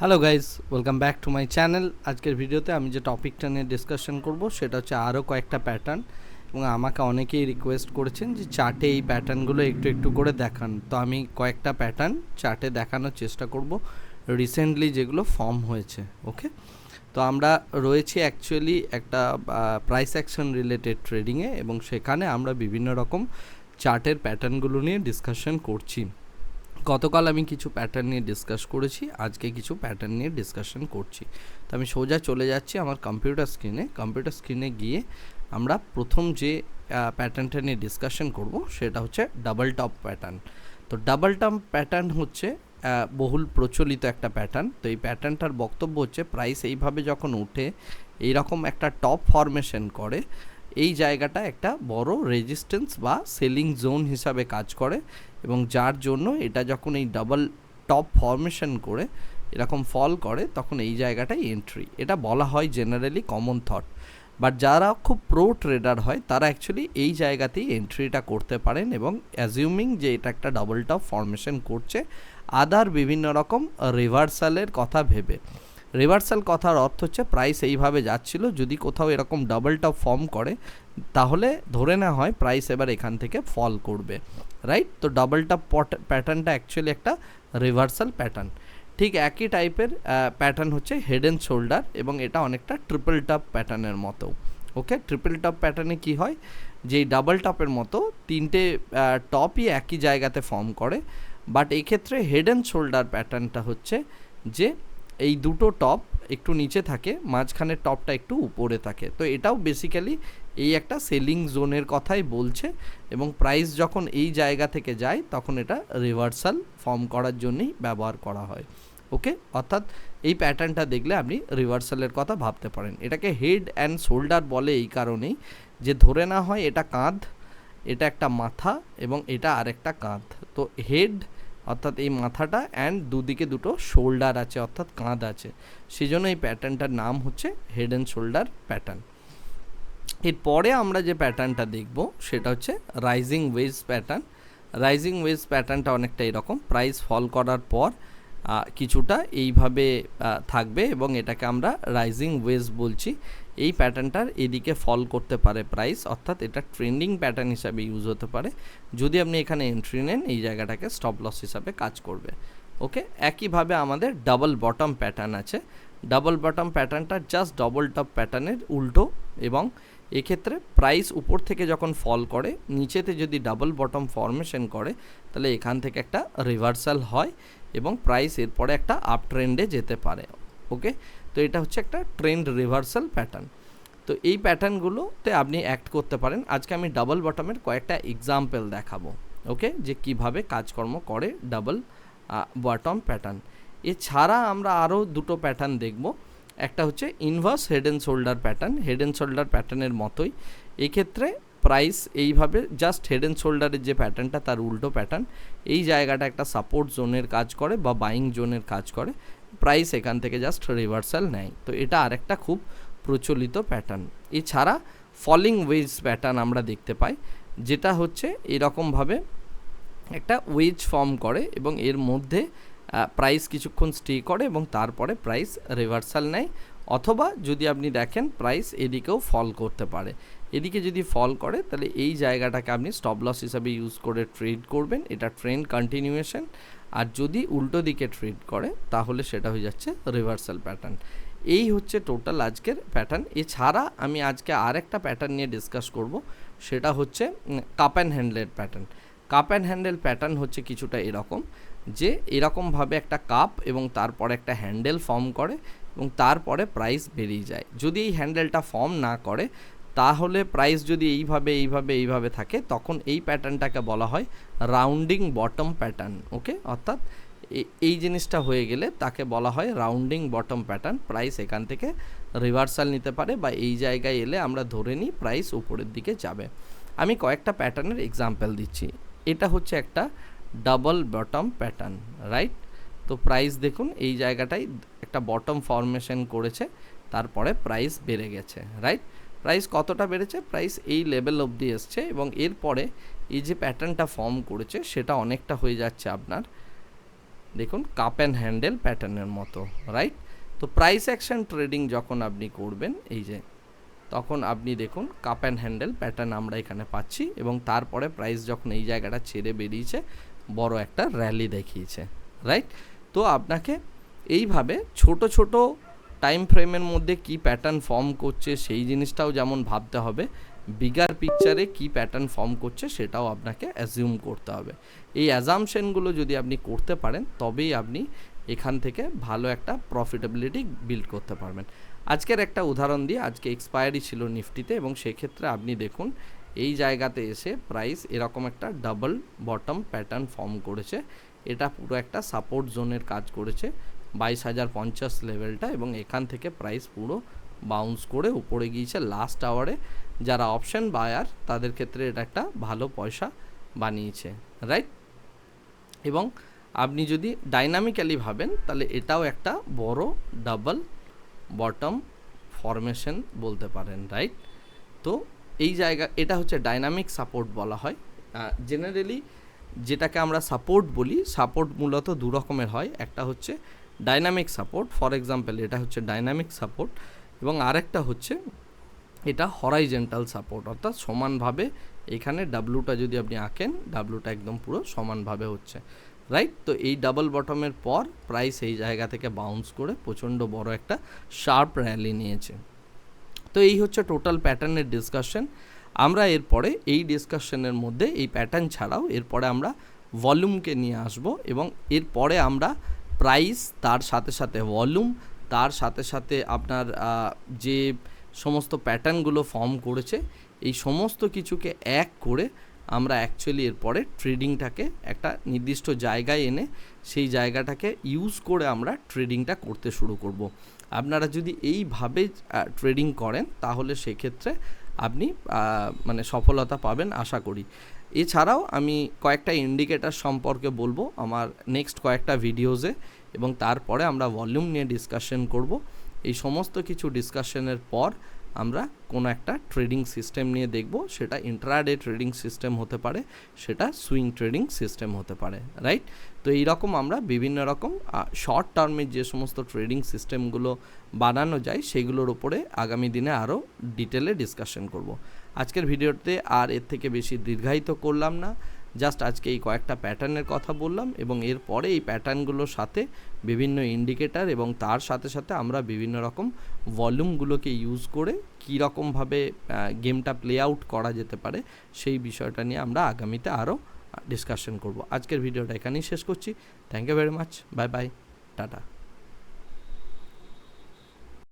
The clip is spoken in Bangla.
Hello guys welcome back to my channel আজকের ভিডিওতে আমি যে টপিকটা নিয়ে ডিসকাশন করব, সেটা হচ্ছে আরও কয়েকটা প্যাটার্ন এবং আমাকে অনেকেই রিকোয়েস্ট করেছেন যে চার্টে এই প্যাটার্নগুলো একটু একটু করে দেখান। তো আমি কয়েকটা প্যাটার্ন চার্টে দেখানোর চেষ্টা করব। রিসেন্টলি যেগুলো ফর্ম হয়েছে ওকে তো আমরা রয়েছি অ্যাকচুয়ালি একটা প্রাইস অ্যাকশন রিলেটেড ট্রেডিংয়ে এবং সেখানে আমরা বিভিন্ন রকম চার্টের প্যাটার্নগুলো নিয়ে ডিসকাশন করছি। গতকাল আমি কিছু প্যাটার্ন নিয়ে ডিসকাস করেছি, আজকে কিছু প্যাটার্ন নিয়ে ডিসকাশন করছি। তো আমি সোজা চলে যাচ্ছি আমার কম্পিউটার স্ক্রিনে কম্পিউটার স্ক্রিনে গিয়ে আমরা প্রথম যে প্যাটার্নটা নিয়ে ডিসকাশন করব সেটা হচ্ছে ডাবল টপ প্যাটার্ন তো ডাবল টপ প্যাটার্ন হচ্ছে বহুল প্রচলিত একটা প্যাটার্ন তো এই প্যাটার্নটার বক্তব্য হচ্ছে প্রাইস এইভাবে যখন উঠে এইরকম একটা টপ ফরমেশন করে, এই জায়গাটা একটা বড় রেজিস্ট্যান্স বা সেলিং জোন হিসাবে কাজ করে। এবং যার জন্য এটা যখন এই ডাবল টপ ফরমেশন করে এরকম ফল করে, তখন এই জায়গাটাই এন্ট্রি এটা বলা হয় জেনারেলি কমন থট বাট যারা খুব প্রো ট্রেডার হয়, তারা অ্যাকচুয়ালি এই জায়গাতেই এন্ট্রিটা করতে পারেন এবং অ্যাজিউমিং যে এটা একটা ডাবল টপ ফরমেশন করছে আদার বিভিন্ন রকম রিভার্সালের কথা ভেবে। রিভার্সাল কথার অর্থ হচ্ছে প্রাইস এইভাবে যাচ্ছিল, যদি কোথাও এরকম ডাবল টপ ফর্ম করে তাহলে ধরে নেওয়া হয় প্রাইস এবার এখান থেকে ফল করবে রাইট তো ডাবল টপ প্যাটার্নটা অ্যাকচুয়ালি একটা রিভার্সাল প্যাটার্ন ঠিক একই টাইপের প্যাটার্ন হচ্ছে হেড অ্যান্ড শোল্ডার এবং এটা অনেকটা ট্রিপল টপ প্যাটার্নের মতো। ওকে ট্রিপল টপ প্যাটার্নে কি হয়? যে ডাবল টপের মতো তিনটে টপই একই জায়গাতে ফর্ম করে বাট এই ক্ষেত্রে হেড অ্যান্ড শোল্ডার প্যাটার্নটা হচ্ছে যে এই দুটো টপ একটু নিচে থাকে, মাঝখানের টপটা একটু উপরে থাকে। তো এটাও বেসিক্যালি এই একটা সেলিং জোনের কথাই বলছে এবং প্রাইস যখন এই জায়গা থেকে যায়, তখন এটা রিভার্সাল ফর্ম করার জন্যই ব্যবহার করা হয়। ওকে অর্থাৎ এই প্যাটার্নটা দেখলে আপনি রিভার্সালের কথা ভাবতে পারেন। এটাকে হেড অ্যান্ড শোল্ডার বলে এই কারণেই যে ধরে না হয় এটা কাঁধ, এটা একটা মাথা এবং এটা আরেকটা কাঁধ। তো হেড অর্থাৎ এই মাথাটা অ্যান্ড দুদিকে দুটো শোল্ডার আছে, অর্থাৎ কাঁধ আছে। সেই জন্য এই প্যাটার্নটার নাম হচ্ছে হেড অ্যান্ড শোল্ডার প্যাটার্ন এরপরে আমরা যে প্যাটার্নটা দেখব, সেটা হচ্ছে rising wedge pattern rising wedge প্যাটার্নটা অনেকটা এরকম। প্রাইস ফল করার পর কিছুটা এইভাবে থাকবে এবং এটাকে আমরা রাইজিং ওয়েজ বলছি। এই প্যাটার্নটার এদিকে ফল করতে পারে প্রাইস অর্থাৎ এটা ট্রেন্ডিং প্যাটার্ন হিসাবে ইউজ হতে পারে। যদি আপনি এখানে এন্ট্রি নেন, এই জায়গাটাকে স্টপ লস হিসাবে কাজ করবে। ওকে একইভাবে আমাদের ডাবল বটম প্যাটার্ন আছে। ডাবল বটম প্যাটার্নটা জাস্ট ডবল টপ প্যাটার্নের উল্টো এবং এক্ষেত্রে প্রাইস উপর থেকে যখন ফল করে, নিচেতে যদি ডাবল বটম ফরমেশন করে, তাহলে এখান থেকে একটা রিভার্সাল হয় এবং প্রাইস এরপরে একটা আপ ট্রেন্ডে যেতে পারে ওকে তো এটা হচ্ছে একটা ট্রেন্ড রিভার্সাল প্যাটার্ন তো এই প্যাটার্নগুলোতে আপনি অ্যাক্ট করতে পারেন। আজকে আমি ডাবল বটমের কয়েকটা এক্সাম্পল দেখাবো ওকে যে কীভাবে কাজকর্ম করে ডাবল বটম প্যাটার্ন এছাড়া আমরা আরও দুটো প্যাটার্ন দেখব। একটা হচ্ছে inverse head and shoulder pattern head and shoulder প্যাটার্নের মতোই। এক্ষেত্রে প্রাইস এইভাবে জাস্ট হেড অ্যান্ড শোল্ডারের যে প্যাটার্নটা তার উল্টো প্যাটার্ন এই জায়গাটা একটা সাপোর্ট জোনের কাজ করে বা বাইং জোনের কাজ করে। প্রাইস এখান থেকে জাস্ট রিভার্সাল নেয়। তো এটা আরেকটা খুব প্রচলিত প্যাটার্ন এছাড়া ফলিং ওয়েজ প্যাটার্ন আমরা দেখতে পাই, যেটা হচ্ছে এরকমভাবে একটা ওয়েজ ফর্ম করে এবং এর মধ্যে প্রাইস কিছুক্ষণ স্টে করে এবং তারপরে প্রাইস রিভার্সাল নেয়। অথবা যদি আপনি দেখেন প্রাইস এদিকেও ফল করতে পারে। এদিকে যদি ফল করে, তাহলে এই জায়গাটাকে আপনি স্টপ লস হিসাবে ইউজ করে ট্রেড করবেন। এটা ট্রেন্ড কন্টিনিউয়েশন আর যদি উল্টো দিকে ট্রেড করে, তাহলে সেটা হয়ে যাচ্ছে রিভার্সাল প্যাটার্ন এই হচ্ছে টোটাল আজকের প্যাটার্ন এছাড়া আমি আজকে আরেকটা প্যাটার্ন নিয়ে ডিসকাস করব। সেটা হচ্ছে cup and হ্যান্ডেলের pattern cup and handle pattern হচ্ছে কিছুটা এরকম। যে এরকমভাবে একটা কাপ এবং তারপরে একটা হ্যান্ডেল ফর্ম করে এবং তারপরে প্রাইস বেরিয়ে যায়। যদি এই হ্যান্ডেলটা ফর্ম না করে, তাহলে প্রাইস যদি এইভাবে এইভাবে এইভাবে থাকে, তখন এই প্যাটার্নটাকে বলা হয় রাউন্ডিং বটম প্যাটার্ন ওকে অর্থাৎ এই জিনিসটা হয়ে গেলে তাকে বলা হয় রাউন্ডিং বটম প্যাটার্ন প্রাইস এখান থেকে রিভার্সাল নিতে পারে বা এই জায়গায় এলে আমরা ধরে নিই প্রাইস উপরের দিকে যাবে। আমি কয়েকটা প্যাটার্নের এক্সাম্পল দিচ্ছি। এটা হচ্ছে একটা ডাবল বটম প্যাটার্ন রাইট তো প্রাইস দেখুন, এই জায়গাটায় একটা বটম ফরমেশন করেছে, তারপরে প্রাইস বেড়ে গেছে রাইট প্রাইস কতটা বেড়েছে? প্রাইস এই লেভেল অবধি এসছে এবং এরপরে এই যে প্যাটার্নটা ফর্ম করেছে, সেটা অনেকটা হয়ে যাচ্ছে আপনার, দেখুন কাপ অ্যান্ড হ্যান্ডেল প্যাটার্নের মতো রাইট তো প্রাইস অ্যাকশন ট্রেডিং যখন আপনি করবেন, এই যে, তখন আপনি দেখুন কাপ অ্যান্ড হ্যান্ডেল প্যাটার্ন আমরা এখানে পাচ্ছি এবং তারপরে প্রাইস যখন এই জায়গাটা ছেড়ে বেরিয়েছে বড় একটা র্যালি দেখিয়েছে রাইট তো আপনাকে এইভাবে ছোট ছোট টাইম ফ্রেমের মধ্যে কি প্যাটার্ন ফর্ম করছে সেই জিনিসটাও যেমন ভাবতে হবে বিগার পিকচারে কি প্যাটার্ন ফর্ম করছে সেটাও আপনাকে অ্যাজিউম করতে হবে। এই অ্যাজামশনগুলো যদি আপনি করতে পারেন, তবেই আপনি এখান থেকে ভালো একটা প্রফিটেবিলিটি বিল্ড করতে পারবেন। আজকের একটা উদাহরণ দিয়ে, আজকে এক্সপায়ারি ছিল নিফটিতে এবং সেক্ষেত্রে আপনি দেখুন এই জায়গাতে এসে প্রাইস এরকম একটা ডাবল বটম প্যাটার্ন ফর্ম করেছে। এটা পুরো একটা সাপোর্ট জোনের কাজ করেছে। বাইশ হাজার পঞ্চাশ লেভেলটা এবং এখান থেকে প্রাইস পুরো বাউন্স করে উপরে গিয়েছে লাস্ট আওয়ারে যারা অপশন বায়ার তাদের ক্ষেত্রে এটা একটা ভালো পয়সা বানিয়েছে রাইট এবং আপনি যদি ডাইনামিক্যালি ভাবেন, তাহলে এটাও একটা বড় ডাবল বটম ফরমেশন বলতে পারেন রাইট তো এই জায়গা, এটা হচ্ছে ডাইনামিক সাপোর্ট বলা হয়। জেনারেলি যেটাকে আমরা সাপোর্ট বলি সাপোর্ট মূলত দু রকমের হয়। একটা হচ্ছে ডাইনামিক সাপোর্ট ফর এক্সাম্পল এটা হচ্ছে ডাইনামিক সাপোর্ট এবং আরেকটা হচ্ছে এটা হরাইজেন্টাল সাপোর্ট অর্থাৎ সমানভাবে এখানে ডাব্লুটা যদি আপনি আঁকেন ডাব্লুটা একদম পুরো সমানভাবে হচ্ছে। রাইট তো এই ডাবল বটমের পর প্রাইস এই জায়গা থেকে বাউন্স করে প্রচণ্ড বড় একটা শার্প র্যালি নিয়েছে। তো এই হচ্ছে টোটাল প্যাটার্নের ডিসকাশন আমরা এরপরে এই ডিসকাশনের মধ্যে এই প্যাটার্ন ছাড়াও এরপরে আমরা ভলিউমকে নিয়ে আসব এবং এরপরে আমরা প্রাইস তার সাথে সাথে ভলিউম তার সাথে সাথে আপনার যে সমস্ত প্যাটার্নগুলো ফর্ম করেছে, এই সমস্ত কিছুকে এক করে আমরা অ্যাকচুয়ালি এরপরে ট্রেডিংটাকে একটা নির্দিষ্ট জায়গায় এনে সেই জায়গাটাকে ইউজ করে আমরা ট্রেডিংটা করতে শুরু করব। আপনারা যদি এইভাবে ট্রেডিং করেন, তাহলে সেক্ষেত্রে আপনি মানে সফলতা পাবেন আশা করি। এছাড়াও আমি কয়েকটা ইন্ডিকেটার সম্পর্কে বলব আমার নেক্সট কয়েকটা ভিডিওজে এবং তারপরে আমরা ভলিউম নিয়ে ডিসকাশন করব। এই সমস্ত কিছু ডিসকাশনের পর আমরা কোনো একটা ট্রেডিং সিস্টেম নিয়ে দেখব, সেটা ইন্ট্রাডে ট্রেডিং সিস্টেম হতে পারে, সেটা সুইং ট্রেডিং সিস্টেম হতে পারে রাইট তো এই রকম আমরা বিভিন্ন রকম শর্ট টার্মের যে সমস্ত ট্রেডিং সিস্টেমগুলো বানানো যায়, সেগুলোর উপরে আগামী দিনে আরও ডিটেলে ডিসকাশন করব। আজকের ভিডিওতে আর এর থেকে বেশি দীর্ঘায়িত করলাম না। জাস্ট আজকে এই কয়েকটা প্যাটার্নের কথা বললাম এবং এরপরে এই প্যাটার্নগুলোর সাথে বিভিন্ন ইন্ডিকেটার এবং তার সাথে সাথে আমরা বিভিন্ন রকম ভলিউমগুলোকে ইউজ করে কী রকমভাবে গেমটা প্লে আউট করা যেতে পারে সেই বিষয়টা নিয়ে আমরা আগামীতে আরও ডিসকাশন করব। আজকের ভিডিওটা এখানেই শেষ করছি। Thank you very much bye bye tata